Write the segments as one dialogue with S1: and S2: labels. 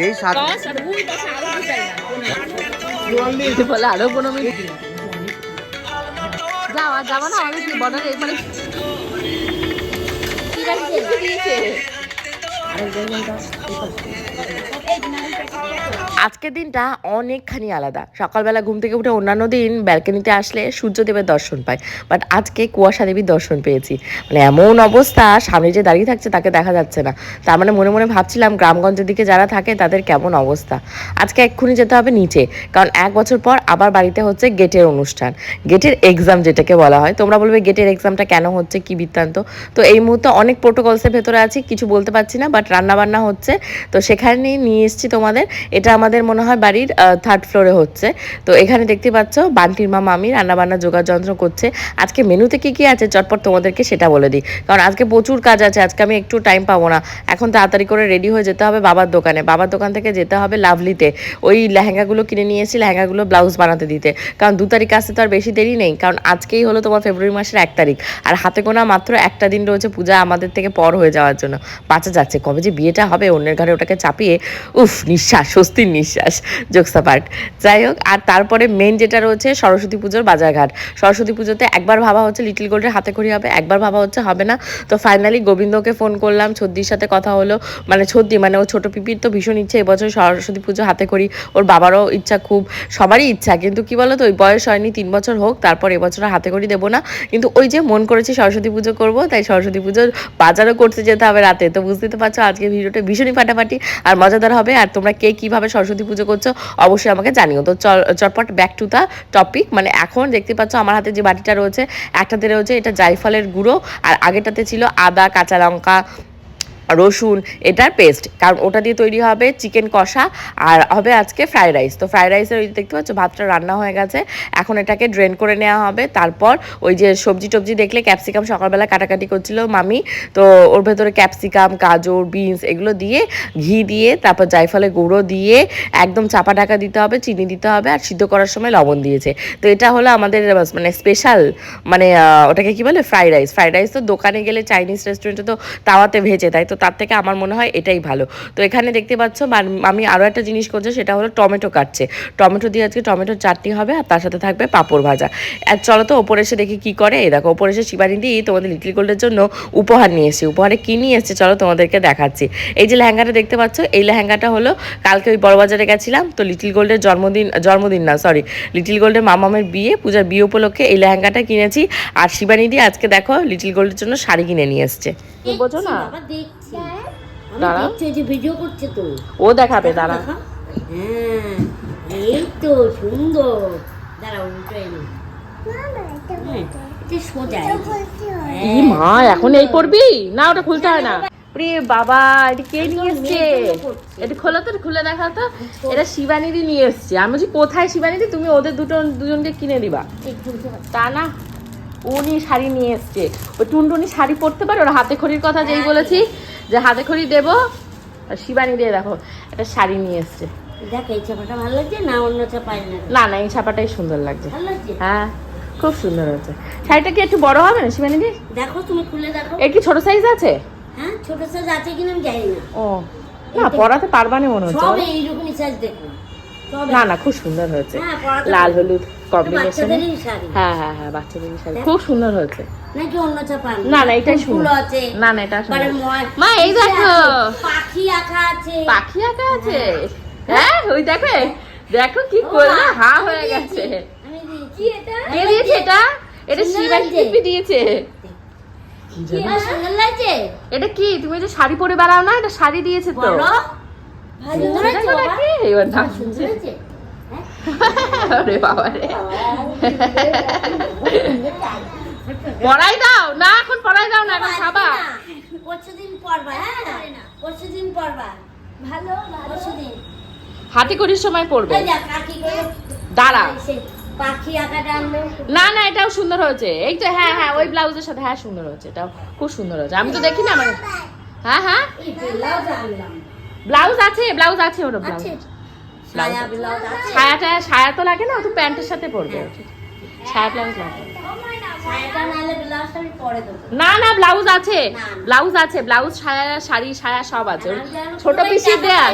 S1: যেই সাত
S2: বলে আরও পনেরো মিনিট। যাওয়া যাব না আমাদের কি বর্ডারে মানে ঠিক আছে। দিয়েছে আজকের দিনটা অনেকখানি আলাদা। সকালবেলা ঘুম থেকে উঠে অন্যান্য দিন ব্যালকনিতে আসলে সূর্যদেবের দর্শন পাই। বাট আজকে কুয়াশা দেবীর দর্শন পেয়েছি। মানে এমন অবস্থা, সামনে যে দাঁড়িয়ে থাকছে তাকে দেখা যাচ্ছে না। তার মানে মনে মনে ভাবছিলাম গ্রামগঞ্জের দিকে যারা থাকে তাদের কেমন অবস্থা। আজকে এক্ষুনি যেতে হবে নিচে, কারণ এক বছর পর আবার বাড়িতে হচ্ছে গেটের অনুষ্ঠান। গেটের এক্সাম যেটাকে বলা হয়। তোমরা বলবে গেটের এক্সামটা কেন হচ্ছে, কি বৃত্তান্ত? তো এই মুহূর্তে অনেক প্রোটোকলসের ভেতরে আছি, কিছু বলতে পারছি না বাট রান্নাবান্না হচ্ছে। তো সেখানে নিয়ে এসেছি তোমাদের। এটা আমাদের মনে হয় বাড়ির থার্ড ফ্লোরে হচ্ছে। তো এখানে দেখতে পাচ্ছ বান্টির মা, মামি রান্নাবান্না, যোগাযন্ত্র করছে। আজকে মেনুতে কি কি আছে চটপট তোমাদেরকে সেটা বলে দিই। কারণ আজকে প্রচুর কাজ আছে, আজকে আমি একটু টাইম পাবো না। এখন তাড়াতাড়ি করে রেডি হয়ে যেতে হবে বাবার দোকানে। বাবার দোকান থেকে যেতে হবে লাভলিতে ওই লেহেঙ্গাগুলো কিনে নিয়ে এসেছি লেহেঙ্গাগুলো ব্লাউজ বানাতে দিতে। কারণ দু তারিখ আসতে তো আর বেশি দেরি নেই। কারণ আজকেই হলো তোমার ফেব্রুয়ারি মাসের এক তারিখ। আর হাতে গোনা মাত্র একটা দিন রয়েছে পূজা আমাদের থেকে পর হয়ে যাওয়ার জন্য। বাঁচা যাচ্ছে। কবে যে বিয়েটা হবে, অন্যের ঘরে ওটাকে চাপিয়ে, উফ, নিঃশ্বাস, স্বস্তির নিঃশ্বাস জোকসা পার্ট যাই হোক আর তারপরে মেন যেটা রয়েছে সরস্বতী পুজোর বাজারঘাট। সরস্বতী পুজোতে একবার ভাবা হচ্ছে লিটিল গোল্ডের হাতে খড়ি হবে, একবার ভাবা হচ্ছে হবে না। তো ফাইনালি গোবিন্দকে ফোন করলাম ছদ্দির সাথে কথা হলো। মানে ছদ্দি মানে ও ছোট পিপির তো ভীষণ ইচ্ছে এবছর সরস্বতী পুজো হাতে করি ওর বাবারও ইচ্ছা খুব, সবারই ইচ্ছা। কিন্তু কি বলো তো ওই বয়স হয়নি, তিন বছর হোক, তারপর এবছর হাতে করি দেবো না। কিন্তু ওই যে মন করেছি সরস্বতী পুজো করব, তাই সরস্বতী পুজোর বাজারও করতে যেতে হবে রাতে। তো বুঝতে তো পারছ আজকে ভিডিওটা ভীষণই ফাটাফাটি আর মজাদার হবে। আর তোমরা কে কীভাবে সরস্বতী পুজো করছ, অবশ্যই আমাকে জানিও। তো চটপট ব্যাক টু দ্য টপিক মানে এখন দেখতে পাচ্ছ আমার হাতে যে বাটিটা রয়েছে, একটাতে রয়েছে এটা জাইফলের গুঁড়ো, আর আগেটাতে ছিল আদা, কাঁচা লঙ্কা রসুন, এটার পেস্ট কারণ ওটা দিয়ে তৈরি হবে চিকেন কষা আর হবে আজকে ফ্রাইড রাইস তো ফ্রাইড রাইসের ওই দেখতে পাচ্ছ, ভাতটা রান্না হয়ে গেছে। এখন এটাকে ড্রেন করে নেওয়া হবে। তারপর ওই যে সবজি টবজি দেখলে ক্যাপসিকাম সকালবেলা কাটাকাটি করছিল মামি। তো ওর ভেতরে ক্যাপসিকাম গাজর বিনস এগুলো দিয়ে ঘি দিয়ে, তারপর জায়ফলের গুঁড়ো দিয়ে একদম চাপা ঢাকা দিতে হবে, চিনি দিতে হবে আর সিদ্ধ করার সময় লবণ দিয়েছে। তো এটা হলো আমাদের মানে স্পেশাল মানে ওটাকে কি বলে? ফ্রাইড রাইস ফ্রাইড রাইস তো দোকানে গেলে চাইনিজ রেস্টুরেন্টে তো তাওয়াতে ভেজে তাই তো তার থেকে আমার মনে হয় এটাই ভালো। তো এখানে দেখতে পাচ্ছ আমি আরও একটা জিনিস করছি, সেটা হলো টমেটো কাটছে। টমেটো দিয়ে আজকে টমেটোর চাটনি হবে আর তার সাথে থাকবে পাঁপড় ভাজা। আর চলো তো ওপরে এসে দেখি কি করে। এই দেখো, ওপরে এসে শিবানী দি তোমাদের লিটল গোল্ডের জন্য উপহার নিয়ে এসেছি। উপহারে কি নিয়ে এসেছে চলো তোমাদেরকে দেখাচ্ছি। এই যে লেহেঙ্গাটা দেখতে পাচ্ছ, এই লেহেঙ্গাটা হলো কালকে ওই বড়বাজারে গেছিলাম, তো লিটল গোল্ডের জন্মদিন জন্মদিন না সরি লিটল গোল্ডের মামামের বিয়ে, পূজার বিয়ে উপলক্ষে এই লেহেঙ্গাটা কিনেছি। আর শিবানী দিয়ে আজকে দেখো লিটল গোল্ডের জন্য শাড়ি কিনে নিয়ে এসছে। বোঝো না।
S3: যে ভিডিও করছে তো।
S2: ও দেখাবে দাঁড়া।
S3: হ্যাঁ এই তো সুন্দর। দাঁড়াও উল্টো এনে হ্যাঁ, এটা সোজা এই যে।
S2: ই মা এখন এই পড়বি? না ওটা খুলতে হয় না। প্রে বাবা। এটা কে নিয়ে এসছে? এটা খোলো তো খুলে দেখা তো। এটা শিবানীদি নিয়ে এসছে। আমি বলছি কোথায় শিবানীদি? তুমি ওদের দুটো দুজনকে কিনে দিবা। তা না। উনি শাড়ি নিয়ে এসছে। ওই টুনটুনি শাড়ি পরতে পারে ওর হাতে খড়ির কথা যেই বলেছি যে হাতে খড়ি দেবো আর শিবানী দিয়ে দেখো একটা শাড়ি নিয়ে এসছে।
S3: দেখ এই চাপাটা ভালো লাগছে না অন্য চাপাই না?
S2: না না এই ছাপাটাই সুন্দর লাগছে। হ্যাঁ খুব সুন্দর হচ্ছে শাড়িটা কি একটু বড় হবে না শিবানীদি
S3: দেখো তুমি খুলে দেখো।
S2: এর কি ছোট সাইজ আছে?
S3: হ্যাঁ ছোট সাইজ আছে কিনা আমি জানি না।
S2: ও না পরাতে পারবা না মনে হচ্ছে।
S3: সব এইরকমই সাইজ দেখো।
S2: না না খুব সুন্দর হয়েছে।
S3: হ্যাঁ,
S2: লাল হলুদ কম্বিনেশন হ্যাঁ হ্যাঁ হ্যাঁ বাচ্চাদের শাড়ি। খুব সুন্দর হয়েছে। না না এটাই সুন্দর। না না এটা সুন্দর। মা, এই দেখো।
S3: পাখি আঁকা আছে।
S2: পাখি আঁকা আছে? হ্যাঁ। ওই দেখো। দেখো কি করল হা হয়ে গেছে।
S3: এটা।
S2: কে দিয়েছে এটা? এটা শিবানী দিয়েছে।
S3: এটা
S2: এটা কি? তুমি যে শাড়ি পরে বেড়াও না এটা শাড়ি দিয়েছে তো। এবার আরে বাবা রে। পড়াই দাও। না এখন পড়াই দাও না এখন খাবা।
S3: পরশুদিন পরবা হ্যাঁ? পরশুদিন পরবা ভালো পরশুদিন।
S2: হাতে করির সময় পড়বে। দাঁড়া। না না এটাও সুন্দর হয়েছে। এই তো হ্যাঁ হ্যাঁ ওই ব্লাউজের সাথে হ্যাঁ সুন্দর হয়েছে। এটাও খুব সুন্দর হয়েছে। আমি তো দেখি না আমার হ্যাঁ হ্যাঁ?
S3: এই ব্লাউজ
S2: আছে ব্লাউজ আছে ওর ব্লাউজ
S3: আছে। সায়া ব্লাউজ আছে।
S2: ছায়াটা ছায়া তো লাগে না ও তো প্যান্টের সাথে পরবে। ছায়া ব্লাউজ লাগে। না না ব্লাউজ আছে। ব্লাউজ আছে ব্লাউজ ছায়া শাড়ি ছায়া সব আছে। ছোট পিসি দেয়া।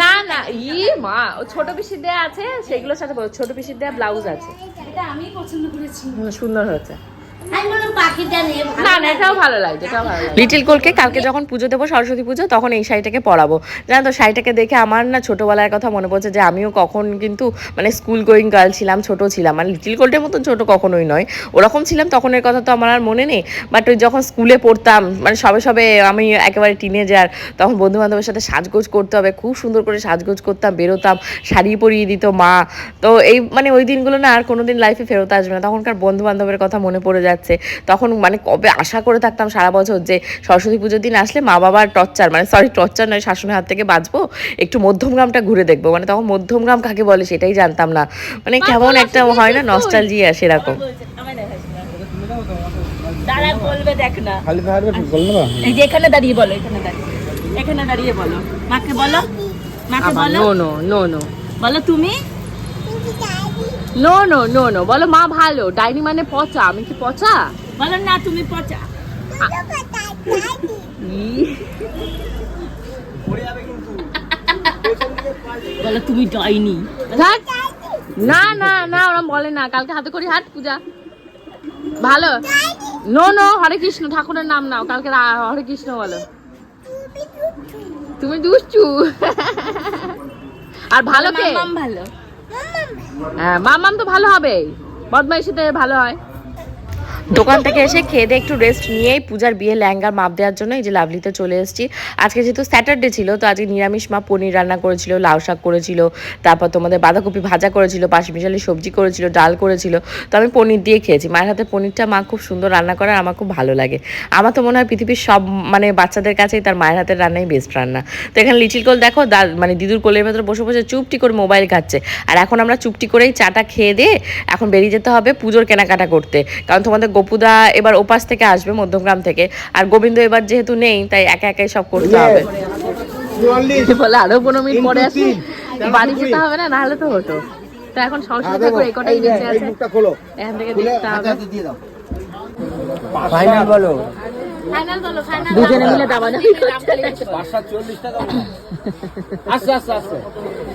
S2: না না ই মা ও ছোট পিসি দেয়া আছে সেগুলোর সাথে ছোট পিসি দেয়া ব্লাউজ আছে।
S1: এটা আমি পছন্দ করেছি।
S2: সুন্দর হয়েছে।
S3: আমি বললাম পাখিটা নিয়ে ভালো
S2: না না এটাও ভালো লাগছে এটাও ভালো লিটিল কোলকে কালকে যখন পুজো দেবো সরস্বতী পুজো তখন এই শাড়িটাকে পরাবো। জানো তো শাড়িটাকে দেখে আমার না ছোটবেলার কথা মনে পড়ছে যে আমিও কখন কিন্তু মানে স্কুল গোয়িং গার্ল ছিলাম ছোট ছিলাম। মানে লিটিল কোল্টের মতন ছোট কখনোই নয়। ওরকম ছিলাম তখনের কথা তো আমার আর মনে নেই। বাট ওই যখন স্কুলে পড়তাম মানে সবে সবে আমি একেবারে টিনেজার তখন বন্ধু বান্ধবের সাথে সাজগোজ করতে হবে খুব সুন্দর করে সাজগোজ করতাম বেরোতাম শাড়ি পরিয়ে দিত মা। তো এই মানে ওই দিনগুলো না আর কোনোদিন লাইফে ফেরত আসবে না। তখনকার বন্ধু বান্ধবের কথা মনে পড়ে যাচ্ছে। তখন মানে কবে আশা করে থাকতাম সারা বছর যে সরস্বতী পুজোর দিন আসলে মা বাবার টর্চার মানে সরি টর্চার নয় শাসনের হাত থেকে বাঁচবো একটু মধ্যমগ্রামটা ঘুরে দেখব। মানে তখন মধ্যমগ্রাম কাকে বলে সেটাই জানতাম না। মানে কেমন একটা হয় না নস্টালজিয়া সেরকম।
S1: দাঁড়া বলবে দেখ না।
S4: খালি তাহলে বল না?
S1: এই যে এখানে দাঁড়িয়ে বলো এখানে দাঁড়িয়ে। এখানে দাঁড়িয়ে বলো। মাকে বলো মাকে বলো।
S2: নো নো নো নো
S1: বলো তুমি।
S2: নো নো নো নো বলো মা ভালো। ডাইনি মানে পচা। আমি কি পচা?
S1: বলো না তুমি পচা। বলো তুমি
S2: থাক। না না না ওরা বলে না। কালকে হাতে করি হাট পূজা। ভালো। নো নো হরে কৃষ্ণ ঠাকুরের নাম নাও। কালকে হরে কৃষ্ণ বলো। তুমি দুষ্টু। আর ভালো কে?
S1: ভালো।
S2: হ্যাঁ মামাম তো ভালো হবে। বদমাইশিতে ভালো হয়। দোকান থেকে এসে খেয়ে দিয়ে একটু রেস্ট নিয়েই পূজার বিয়ে লেহেঙ্গার মাপ দেওয়ার জন্য এই যে লাভলিতে চলে এসেছি। আজকে যেহেতু স্যাটারডে ছিল, তো আজকে নিরামিষ মা পনির রান্না করেছিল, লাউ শাক করেছিল, তারপর তোমাদের বাঁধাকপি ভাজা করেছিল পাশে মিশালি সবজি করেছিল, ডাল করেছিল, তো আমি পনির দিয়ে খেয়েছি। মায়ের হাতে পনিরটা মা খুব সুন্দর রান্না করে আমার খুব ভালো লাগে। আমার তো মনে হয় পৃথিবীর সব মানে বাচ্চাদের কাছেই তার মায়ের হাতের রান্নাই বেস্ট রান্না। তো এখানে লিটিল কোল দেখো মানে দিদুর কোলের ভেতরে বসে বসে চুপটি করে মোবাইল খাচ্ছে আর এখন আমরা চুপটি করেই চাটা খেয়ে দিয়ে এখন বেরিয়ে যেতে হবে পুজোর কেনাকাটা করতে। কারণ তোমাদের গোপুদা এবার ওপাশ থেকে আসবে মধ্যমগ্রাম থেকে। আর গোবিন্দ এবার যেহেতু নেই তাই একা একাই সব করতে হবে। বলে আরও পনেরো মিনিট পরে আসি? বাড়ি যেতে হবে না? নাহলে তো হতো। তো এখন সরস্বতী ঠাকুর এই কটাই বেঁচে আছে। এখান থেকে দেখতে হবে।
S4: ফাইনাল বলো।
S2: দুজনে মিলে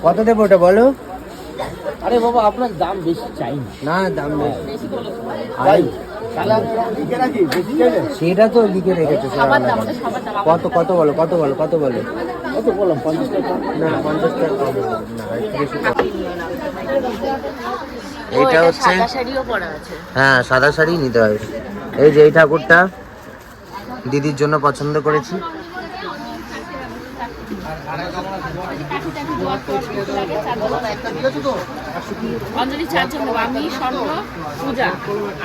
S4: কত দেবো ওটা বলো? আরে বাবা আপনার দাম বেশি চাই না। দাম বেশি। সেটা তো লিখে রেখেছে কত কত বলো কত বলো কত বলো? কত বললাম পঞ্চাশ টাকা? না পঞ্চাশ টাকা। এইটা হচ্ছে
S2: সাদা শাড়িও পরা আছে।
S4: হ্যাঁ সাদা শাড়ি নিতে হবে। এই যে এই ঠাকুরটা দিদির জন্য পছন্দ করেছি।
S2: অঞ্জলি চার জন দেবো। আমি স্বর্ণ পূজা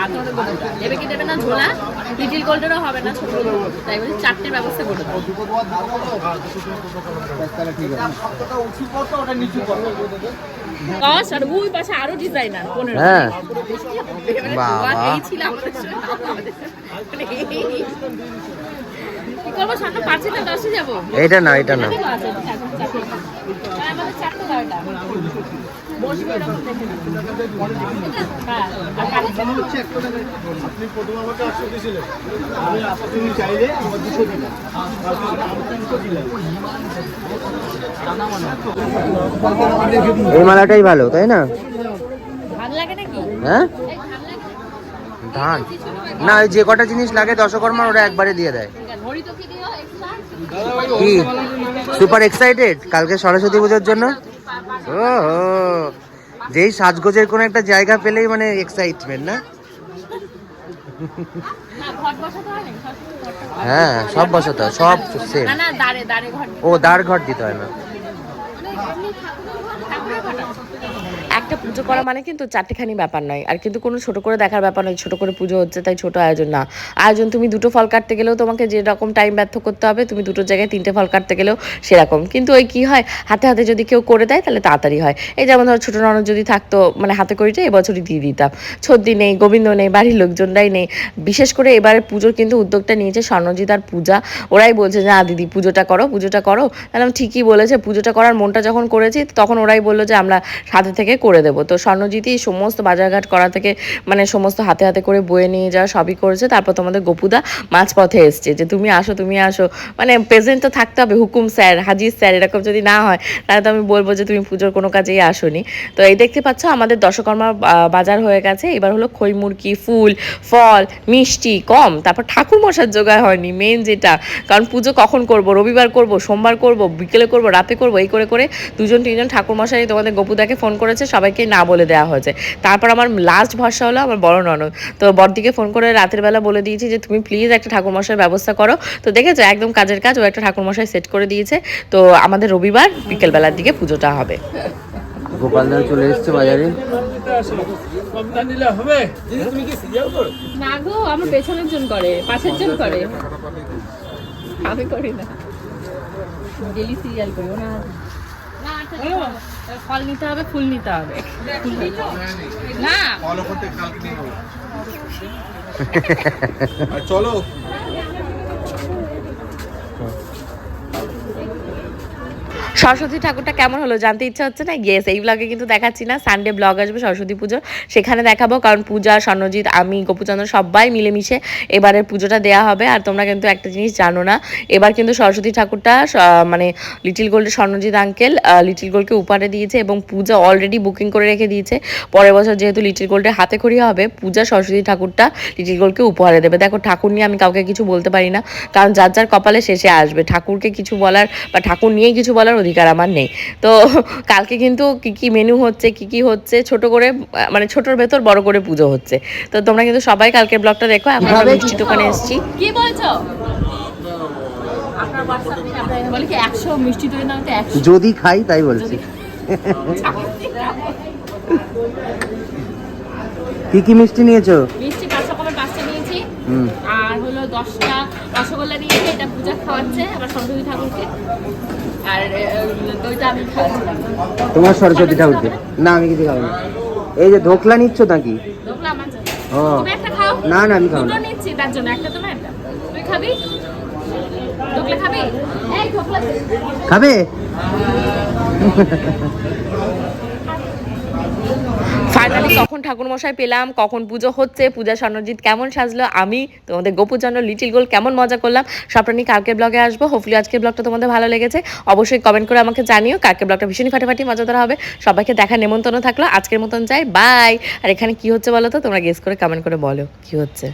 S2: আর তোমাদের দেবে কি দেবে না ঝোলা? লিটিল গোল্ডেরও হবে না ছোট। তাই বলি চারটের ব্যবস্থা করে দেবো। দশ আর ওই পাশে আরও ডিজাইনার পনেরো।
S4: হ্যাঁ।
S2: বাবা
S4: বাবা।
S2: এই ছিল আমাদের পারছি না
S4: এটা না এই মালাটাই ভালো তাই না? হ্যাঁ? ধান। না ওই যে কটা জিনিস লাগে দশকর্মার ওরা একবারে দিয়ে দেয়।
S2: কি?
S4: Super excited? কালকে সরস্বতী পুজোর জন্য? ও যেই সাজগোজের কোনো একটা জায়গা পেলেই মানে এক্সাইটমেন্ট না?
S2: হয়
S4: সব বসাতে হয় সব সেম ও দাঁড় ঘর দিতে হয় না।
S2: একটা পুজো করা মানে কিন্তু চারটেখানি ব্যাপার নয়। আর কিন্তু কোনো ছোট করে দেখার ব্যাপার নয়, ছোট করে পুজো হচ্ছে তাই ছোট আয়োজন না। আয়োজন, তুমি দুটো ফল কাটতে গেলেও তোমাকে যে রকম টাইম ব্যর্থ করতে হবে, তুমি দুটো জায়গায় তিনটে ফল কাটতে গেলেও সেরকম। কিন্তু ওই কি হয়, হাতে হাতে যদি কেউ করে দেয় তাহলে তাড়াতাড়ি হয়। এই যেমন ধরো ছোটো ননদ যদি থাকতো মানে হাতে করিটা এবছরই দিয়ে দিতাম। ছদ্দি নেই, গোবিন্দ নেই, বাড়ির লোকজনরাই নেই। বিশেষ করে এবারে পুজোর কিন্তু উদ্যোগটা নিয়েছে স্বর্ণজিৎ আর পূজা। ওরাই বলছে যে, না, দিদি, পুজোটা করো পুজোটা করো। তাহলে ঠিকই বলেছে, পুজোটা করার মনটা যখন করেছি, তখন ওরাই বলল যে, আমরা সাথে থেকে করে দেবো। তো স্বর্ণজিৎই সমস্ত বাজারঘাট করা থেকে মানে সমস্ত হাতে হাতে করে বয়ে নিয়ে যাওয়া সবই করেছে। তারপর তোমাদের গোপুদা মাঝপথে এসছে যে, তুমি আসো তুমি আসো। মানে প্রেজেন্ট তো থাকতে হবে, হুকুম স্যার, হাজির স্যার, এরকম যদি না হয়, তাহলে তো আমি বলব যে, তুমি পুজোর কোনো কাজেই আসোনি। তো এই দেখতে পাচ্ছ, আমাদের দশকর্মা বাজার হয়ে গেছে। এবার হলো খই, মুরগি, ফুল, ফল, মিষ্টি কম তারপর ঠাকুর মশার জোগাড় হয়নি মেন যেটা। কারণ পুজো কখন করব? রবিবার করব, সোমবার করব, বিকেলে করব, রাতে করব, এই করে করে দুজন, তিনজন ঠাকুর মশাই তোমাদের গোপুদাকে ফোন করেছে, সবাইকে না বলে দেওয়া হয়েছে। তারপর আমার লাস্ট ভরসা হলো আমার বড় ননদ। তো বড়দিকে ফোন করে রাতের বেলা বলে দিয়েছি যে তুমি প্লিজ একটা ঠাকুর মশাইয়ের ব্যবস্থা করো। তো দেখেছ একদম কাজের কাজ ও একটা ঠাকুর মশাই সেট করে দিয়েছে। তো আমাদের রবিবার বিকেলবেলার দিকে পুজোটা হবে।
S4: গোপালদা চলে এসছে বাজারে।
S1: না গো আমার পেছনের জন করে পাশের জন করে। আমি করি না। ডেলি সিরিয়াল করি না। না ফল নিতে হবে ফুল নিতে হবে। না।
S5: চলো।
S2: সরস্বতী ঠাকুরটা কেমন হলো? জানতে ইচ্ছা হচ্ছে না? ইয়েস এই ব্লগে কিন্তু দেখাচ্ছি না। সানডে ব্লগ আসবে সরস্বতী পুজোর। সেখানে দেখাবো, কারণ পূজা, স্বর্ণজিৎ, আমি, গোপুচন্দ্র সবাই মিলেমিশে এবারের পুজোটা দেওয়া হবে। আর তোমরা কিন্তু একটা জিনিস জানো না, এবার কিন্তু সরস্বতী ঠাকুরটা মানে লিটিল গোল্ডের স্বর্ণজিৎ আঙ্কেল লিটিল গোল্ডকে উপহারে দিয়েছে এবং পূজা অলরেডি বুকিং করে রেখে দিয়েছে। পরের বছর যেহেতু লিটিল গোল্ডের হাতে খড়ি হবে, পূজা সরস্বতী ঠাকুরটা লিটিল গোল্ডকে উপহারে দেবে। দেখো, ঠাকুর নিয়ে আমি কাউকে কিছু বলতে পারি না, কারণ যার যার কপালে শেষে আসবে। ঠাকুরকে কিছু বলার বা ঠাকুর নিয়ে কিছু বলার অধিকার আমার নেই। তো কালকে কিন্তু কি কি মেনু হচ্ছে কি কি হচ্ছে ছোট করে মানে ছোটর ভেতর বড় করে পুজো হচ্ছে। তো তোমরা কিন্তু সবাই কালকের ব্লগটা দেখো এখন আমরা মিষ্টি দোকানে এসেছি।
S1: কি বলছো?
S4: যদি খাই তাই বলছি। কি কি মিষ্টি নিয়েছো?
S1: মিষ্টি পাঁচ রকমের পাঁচটা নিয়েছি। আর হলো দশটা রসগোল্লা নিয়েছি এটা পূজা খাওয়াচ্ছে আবার সরস্বতী ঠাকুরকে। আর দইটা আমি খাওয়াচ্ছিলাম
S4: তোমার সরস্বতী ঠাকুরকে? না আমি কিছু খাব না। এই যে ধোকলা নিচ্ছ নাকি?
S1: আমার
S4: ও। না না আমি খাব
S1: দুটো
S4: না
S1: নিচ্ছি তার জন্য একটা তোমার একটা। তুই খাবি? এই
S4: খাবে?
S2: ফাইনালি কখন ঠাকুর মশাই পেলাম, কখন পুজো হচ্ছে, পূজা স্বর্ণজিৎ কেমন সাজলো, আমি তোমাদের গোপুর গোপুচন্দ্র লিটিল গোল কেমন মজা করলাম সবটা নিয়ে কালকে ব্লগে আসব হোপফুলি আজকের ব্লগটা তোমাদের ভালো লেগেছে, অবশ্যই কমেন্ট করে আমাকে জানিও কালকে ব্লগটা ভীষণই ফাটাফাটি, মজাদার হবে, সবাইকে দেখা নেমন্তন্ন থাকল, আজকের মতন যাই বাই আর এখানে কি হচ্ছে বলো তো, তোমরা গেস করে কমেন্ট করে বলো, কি হচ্ছে?